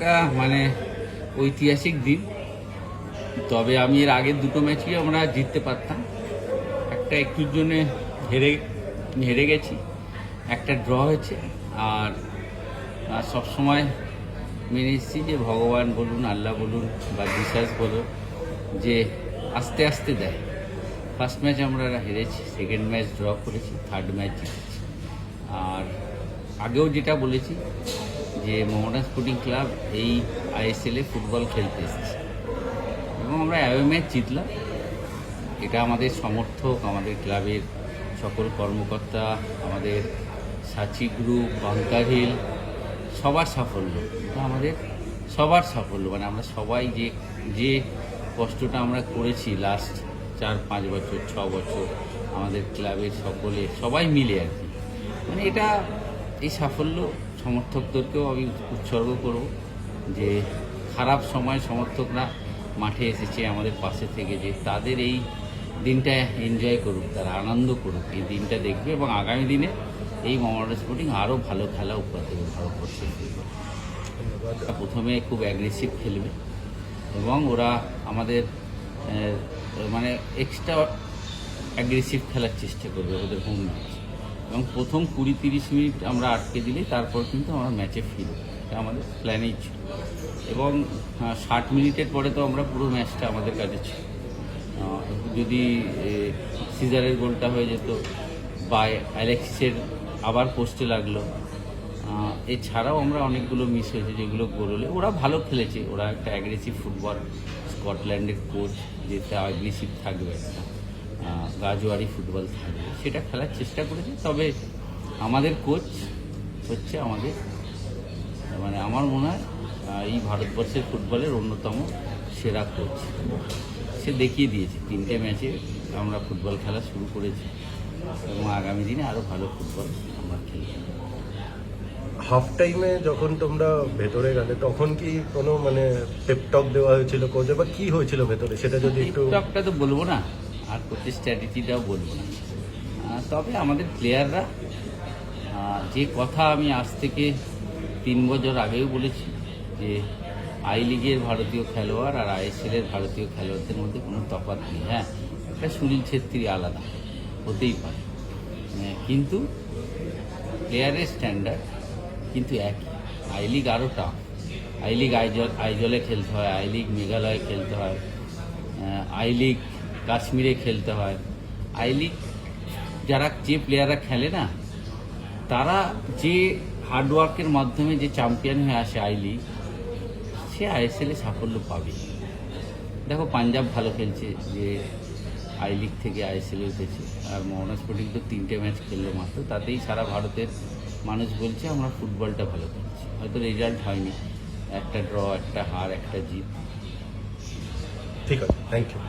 একটা মানে ঐতিহাসিক দিন। তবে আমি এর আগের দুটো ম্যাচই আমরা জিততে পারতাম। একটা একটুর জন্য হেরে হেরে গেছি। একটা ড্র হয়েছে। আর আর সবসময় মেনে এসেছি যে, ভগবান বলুন, আল্লাহ বলুন বা বিশ্বাস বলুন যে, আস্তে আস্তে দেয়। ফার্স্ট ম্যাচ আমরা হেরেছি, সেকেন্ড ম্যাচ ড্র করেছি, থার্ড ম্যাচ জিতেছি। আর আগেও যেটা বলেছি যে মোহামেডান স্পোর্টিং ক্লাব এই আইএসএলে ফুটবল খেলতে এসেছে। এবং আমরা অ্যাওয়ে ম্যাচ জিতলাম। এটা আমাদের সমর্থক, আমাদের ক্লাবের সকল কর্মকর্তা, আমাদের সাচি গ্রুপ বাংকার হিল সবার সাফল্য। এটা আমাদের সবার সাফল্য। মানে আমরা সবাই যে যে কষ্টটা আমরা করেছি লাস্ট চার, পাঁচ বছর, ছ বছর, আমাদের ক্লাবের সকলে সবাই মিলে আর কি। মানে এটা, এই সাফল্য সমর্থকদেরকেও আমি উৎসর্গ করব যে খারাপ সময় সমর্থকরা মাঠে এসেছে আমাদের পাশে থেকে যে তাদের এই দিনটা এনজয় করুক তারা আনন্দ করুক এই দিনটা দেখবে এবং আগামী দিনে এই মোহামেডান স্পোর্টিং আরও ভালো খেলা উপহার দেবে ভারতবর্ষের ফুটবল প্রথমে খুব অ্যাগ্রেসিভ খেলবে এবং ওরা আমাদের মানে এক্সট্রা অ্যাগ্রেসিভ খেলার চেষ্টা করবে ওদের হোম ম্যাচ এবং প্রথম কুড়ি তিরিশ মিনিট আমরা আটকে দিলেই তারপর কিন্তু আমরা ম্যাচে ফিরব। এটা আমাদের প্ল্যানেই ছিল। এবং ষাট মিনিটের পরে তো আমরা পুরো ম্যাচটা আমাদের কাছে ছিল। যদি সিজারের গোলটা হয়ে যেত বা অ্যালেক্সের আবার পোস্টে লাগল এছাড়াও আমরা অনেকগুলো মিস হয়েছে যেগুলো গোল হলে। ওরা ভালো খেলেছে। ওরা একটা অ্যাগ্রেসিভ ফুটবল স্কটল্যান্ডের কোচ যেটা অ্যাগ্রেসিভ থাকবে একটা। গাজোয়ারি ফুটবল থাকবে। সেটা খেলার চেষ্টা করেছে তবে আমাদের কোচ হচ্ছে আমাদের মানে আমার মনে হয় এই ভারতবর্ষের ফুটবলের অন্যতম সেরা কোচ সে দেখিয়ে দিয়েছে তিনটে ম্যাচে আমরা ফুটবল খেলা শুরু করেছি এবং আগামী দিনে আরও ভালো ফুটবল আমরা খেলব। হাফ টাইমে যখন তোমরা ভেতরে গেলে তখন কি কোনো মানে টেপটক দেওয়া হয়েছিল কোচে বা কি হয়েছিল ভেতরে? সেটা যদি একটু তো বলব না। আর কোচের স্ট্র্যাটেজিটাও বলব তবে আমাদের প্লেয়াররা যে কথা আমি আজ থেকে তিন বছর আগেও বলেছি, যে আই লিগের ভারতীয় খেলোয়াড় আর আইএসএলের ভারতীয় খেলোয়াড়দের মধ্যে কোনো তফাৎ নেই। হ্যাঁ একটা সুনীল ছেত্রী আলাদা, হতেই পারে। কিন্তু প্লেয়ারের স্ট্যান্ডার্ড কিন্তু একই। আই লিগ আরও টাফ আই লিগ আইজল আইজলে খেলতে হয় আই লিগ মেঘালয়ে খেলতে হয়। আই লিগ কাশ্মীরে খেলতে হয়। আই লিগ যারা যে প্লেয়াররা খেলে না, তারা যে হার্ডওয়ার্কের মাধ্যমে যে চ্যাম্পিয়ন হয়ে আসে আই লিগ সে আইএসএলে সাফল্য পাবে। দেখো, পাঞ্জাব ভালো খেলছে, যে আই লিগ থেকে আইএসএলে উঠেছে। আর মোহনা স্পোর্টিং তো তিনটে ম্যাচ খেললো মাত্র, তাতেই সারা ভারতের মানুষ বলছে, আমরা ফুটবলটা ভালো খেলছি। হয়তো রেজাল্ট হয়নি। একটা ড্র একটা হার, একটা জিত। ঠিক আছে থ্যাংক ইউ